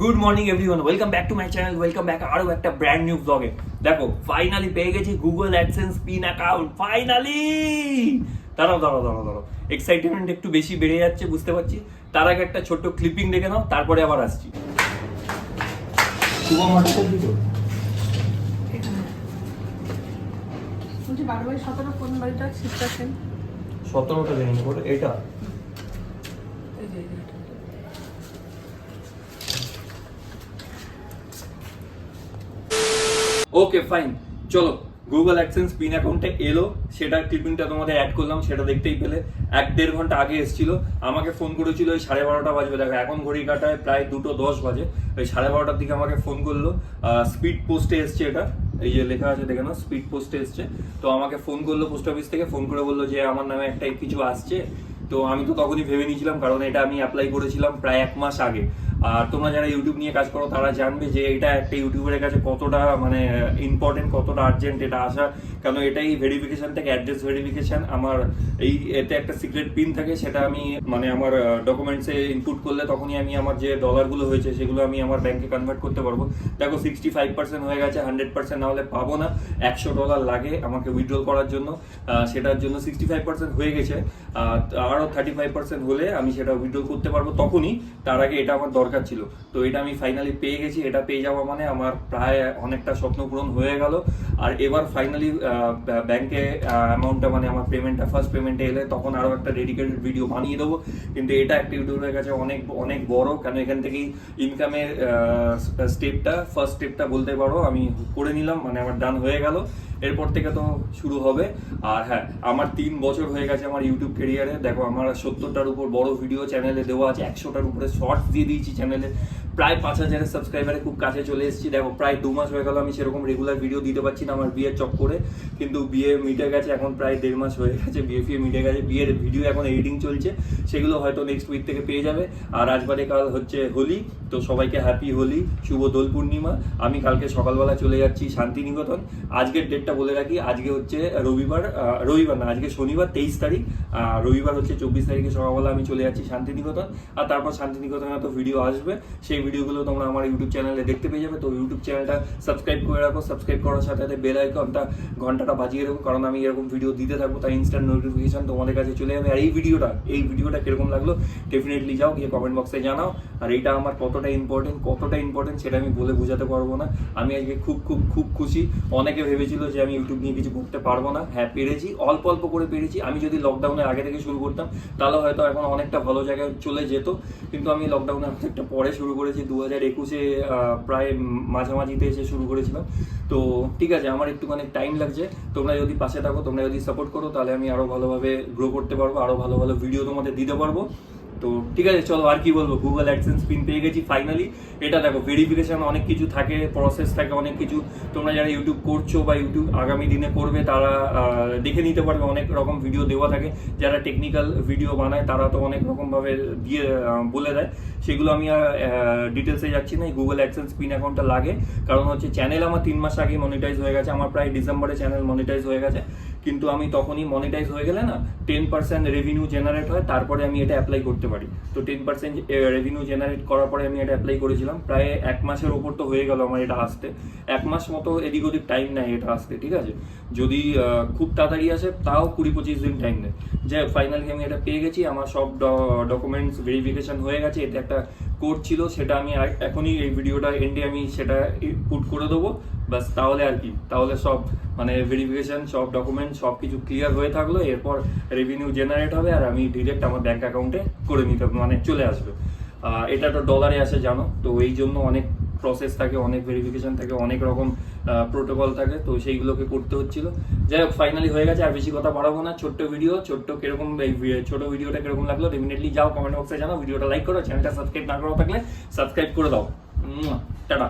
Good morning everyone welcome back to my channel welcome back আরও একটা brand new ব্লগে দেখো ফাইনালি পেয়ে গেছি Google AdSense pin account finally দাঁড়াও দাঁড়াও দাঁড়াও দাঁড়াও। এক্সাইটমেন্ট একটু বেশি বেড়ে যাচ্ছে বুঝতে পারছি? তার আগে একটা ছোট্ট ক্লিপিং দেখে নাও তারপরে আবার আসছি। শুভম হোয়াটসঅ্যাপ দিতো সতেরোটা জেনে এটা এই যে এই যে এটা। ওকে ফাইন চলো গুগল অ্যাডসেন্স পিন অ্যাকাউন্টে এলো, সেটা ক্লিপিংটা তোমাদের অ্যাড করলাম, সেটা দেখতেই পেলে। এক দেড় ঘণ্টা আগে এসেছিল, আমাকে ফোন করেছিল ওই সাড়ে বারোটা বাজবে, দেখো, এখন ঘড়ি কাটায় প্রায় দুটো দশ বাজে, ওই সাড়ে বারোটার দিকে আমাকে ফোন করল। স্পিড পোস্টে এসছে এটা, এই যে লেখা আছে, দেখে নাও স্পিড পোস্টে এসছে। তো আমাকে ফোন করল পোস্ট অফিস থেকে ফোন করে বলল যে, আমার নামে একটা কিছু আসছে। তো আমি তো তখনই ভেবে নিয়েছিলাম, কারণ এটা আমি অ্যাপ্লাই করেছিলাম প্রায় এক মাস আগে। আর তোমরা যারা ইউটিউব নিয়ে কাজ করো, তারা জানবে যে এটা একটা ইউটিউবের কাছে কতটা মানে ইম্পর্টেন্ট কতটা আর্জেন্ট এটা আসা। কেন এটাই ভেরিফিকেশন থেকে অ্যাড্রেস ভেরিফিকেশন আমার এই এতে একটা সিক্রেট পিন থাকে, সেটা আমি মানে আমার ডকুমেন্টসে ইনপুট করলে তখনই আমি আমার যে ডলারগুলো হয়েছে, সেগুলো আমি আমার ব্যাংকে কনভার্ট করতে পারব। দেখো সিক্সটি ফাইভ পার্সেন্ট হয়ে গেছে হান্ড্রেড পার্সেন্ট না হলে পাবো না। একশো ডলার লাগে আমাকে উইথড্রল করার জন্য। সেটার জন্য সিক্সটি ফাইভ পার্সেন্ট হয়ে গেছে। আরও থার্টি ফাইভ পার্সেন্ট হলে আমি সেটা উইথড্রল করতে পারব তখনই। তার আগে এটা আমার দরকার ছিল। তো এটা আমি ফাইনালি পেয়ে গেছি। এটা পেয়ে যাওয়া মানে আমার প্রায় অনেকটা স্বপ্ন পূরণ হয়ে গেল। আর এবার ফাইনালি ব্যাংকে অ্যামাউন্টটা মানে আমার পেমেন্টটা ফার্স্ট পেমেন্টে এলে তখন আরও একটা ডেডিকেটেড ভিডিও বানিয়ে দেবো। কিন্তু এটা একটা ইউটিউবের কাছে অনেক অনেক বড়। কেন এখান থেকেই ইনকামের স্টেপটা ফার্স্ট স্টেপটা বলতে পারো, আমি করে নিলাম মানে আমার ডান হয়ে গেল। এরপর থেকে তো শুরু হবে। আর হ্যাঁ আমার তিন বছর হয়ে গেছে আমার ইউটিউব ক্যারিয়ারে দেখো, আমার সত্তরটার উপর বড় ভিডিও চ্যানেলে দেওয়া আছে, একশোটার উপরে শর্টস দিয়ে দিয়েছি চ্যানেলে প্রায় পাঁচ হাজারের সাবস্ক্রাইবারে খুব কাছে চলে এসেছি। দেখো, প্রায় দু মাস হয়ে গেল আমি সেরকম রেগুলার ভিডিও দিতে পারছি না আমার বিয়ের চক করে। কিন্তু বিয়ে মিটে গেছে, এখন প্রায় দেড় মাস হয়ে গেছে, বিয়ে ফিয়ে মিটে গেছে। বিয়ের ভিডিও এখন এডিটিং চলছে, সেগুলো হয়তো নেক্সট উইক থেকে পেয়ে যাবে। আর আজ বাদে কাল হচ্ছে হোলি, তো সবাইকে হ্যাপি হোলি, শুভ দোল পূর্ণিমা। আমি কালকে সকালবেলা চলে যাচ্ছি শান্তিনিকেতন। আজকের ডেটটা বলে রাখি, আজকে হচ্ছে রবিবার রবিবার না, আজকে শনিবার তেইশ তারিখ রবিবার হচ্ছে চব্বিশ তারিখে সকালবেলা আমি চলে যাচ্ছি শান্তিনিকেতন। আর তারপর শান্তিনিকেতনে তো ভিডিও আসবে, সেই ভিডিওগুলো তোমরা আমার ইউটিউব চ্যানেলে দেখতে পেয়ে যাবে। তো ইউটিউব চ্যানেলটা সাবস্ক্রাইব করে রাখো, সাবস্ক্রাইব করার সাথে সাথে বেল আইকনটা, ঘন্টাটা বাজিয়ে রাখো, কারণ আমি এরকম ভিডিও দিতে থাকব, তাই ইনস্ট্যান্ট নোটিফিকেশন তোমাদের কাছে চলে যাবে। আর এই ভিডিওটা এই ভিডিওটা কীরকম লাগল ডেফিনেটলি যাও, গিয়ে কমেন্ট বক্সে জানাও। আর এটা আমার কতটা ইম্পর্টেন্ট কতটা ইম্পর্টেন্ট সেটা আমি বলে বোঝাতে পারব না। আমি আজকে খুব খুব খুব খুশি। অনেকে ভেবেছিল যে আমি ইউটিউব নিয়ে কিছু করতে পারব না। হ্যাঁ পেরেছি, অল্প অল্প করে পেরেছি। আমি যদি লকডাউনের আগে থেকে শুরু করতাম, তাহলে হয়তো এখন অনেকটা ভালো জায়গায় চলে যেত। কিন্তু আমি লকডাউনে অনেকটা পরে শুরু করেছি। দু হাজার একুশে প্রায় মাঝামাঝিতে এসে শুরু করেছিলাম। তো ঠিক আছে, আমার একটুখানি টাইম লাগছে। তোমরা যদি পাশে থাকো, তোমরা যদি সাপোর্ট করো, তাহলে আমি আরও ভালোভাবে গ্রো করতে পারব, আরও ভালো ভালো ভিডিও তোমাদের দিতে পারব। তো ঠিক আছে, চলো আর কি বলব? গুগল অ্যাডসেন্স পিন পেয়ে গেছি ফাইনালি এটা দেখো ভেরিফিকেশন অনেক কিছু থাকে প্রসেস থাকে অনেক কিছু। তোমরা যারা ইউটিউব করছ বা ইউটিউব আগামী দিনে করবে, তারা দেখে নিতে পারবে, অনেক রকম ভিডিও দেওয়া থাকে। যারা টেকনিক্যাল ভিডিও বানায়, তারা তো অনেক রকমভাবে দিয়ে বলে দেয়। সেগুলো আমি আর ডিটেলসে যাচ্ছি না, এই গুগল অ্যাডসেন্স পিন অ্যাকাউন্টটা লাগে। কারণ হচ্ছে চ্যানেল আমার তিন মাস আগে মনিটাইজ হয়ে গেছে, আমার প্রায় ডিসেম্বরে চ্যানেল মনিটাইজ হয়ে গেছে। কিন্তু আমি তখনই মনিটাইজ হয়ে গেলে না টেন পার্সেন্ট রেভিনিউ জেনারেট হয়, তারপরে আমি এটা অ্যাপ্লাই করতে পারি। তো টেন পার্সেন্ট রেভিনিউ জেনারেট করার পরে আমি এটা অ্যাপ্লাই করেছিলাম। প্রায় এক মাসের ওপর তো হয়ে গেল আমার এটা আসতে। এক মাস মতো এদিক ওদিক টাইম নেয় এটা আসতে, ঠিক আছে? যদি খুব তাড়াতাড়ি আসে, তাও কুড়ি পঁচিশ দিন টাইম নেয়। যাই ফাইনালি আমি এটা পেয়ে গেছি, আমার সব ডকুমেন্টস ভেরিফিকেশন হয়ে গেছে, এতে একটা কোড ছিল, সেটা আমি এখনই এই ভিডিওটা এন্ডে আমি সেটা পুট করে দেবো। বাস তাহলে আর কি। তাহলে সব মানে ভেরিফিকেশন সব ডকুমেন্ট সব কিছু ক্লিয়ার হয়ে থাকল, এরপর রেভিনিউ জেনারেট হবে আর আমি ডিরেক্ট আমার ব্যাঙ্ক অ্যাকাউন্টে করে নিতে মানে চলে আসবে। এটা তো ডলারে আসে, জানো? তো এই জন্য অনেক প্রসেস থাকে, অনেক ভেরিফিকেশন থাকে, অনেক রকম প্রোটোকল থাকে, তো সেইগুলোকে করতে হচ্ছিল। যাই হোক ফাইনালি হয়ে গেছে, আর বেশি কথা বাড়াবো না। ছোট্ট ভিডিও ছোট্ট কীরকম ছোট ভিডিওটা কীরকম লাগল ডেফিনেটলি যাও কমেন্ট বক্সে জানাও। ভিডিওটা লাইক করো চ্যানেলটা সাবস্ক্রাইব না করা থাকলে সাবস্ক্রাইব করে দাও। টাটা।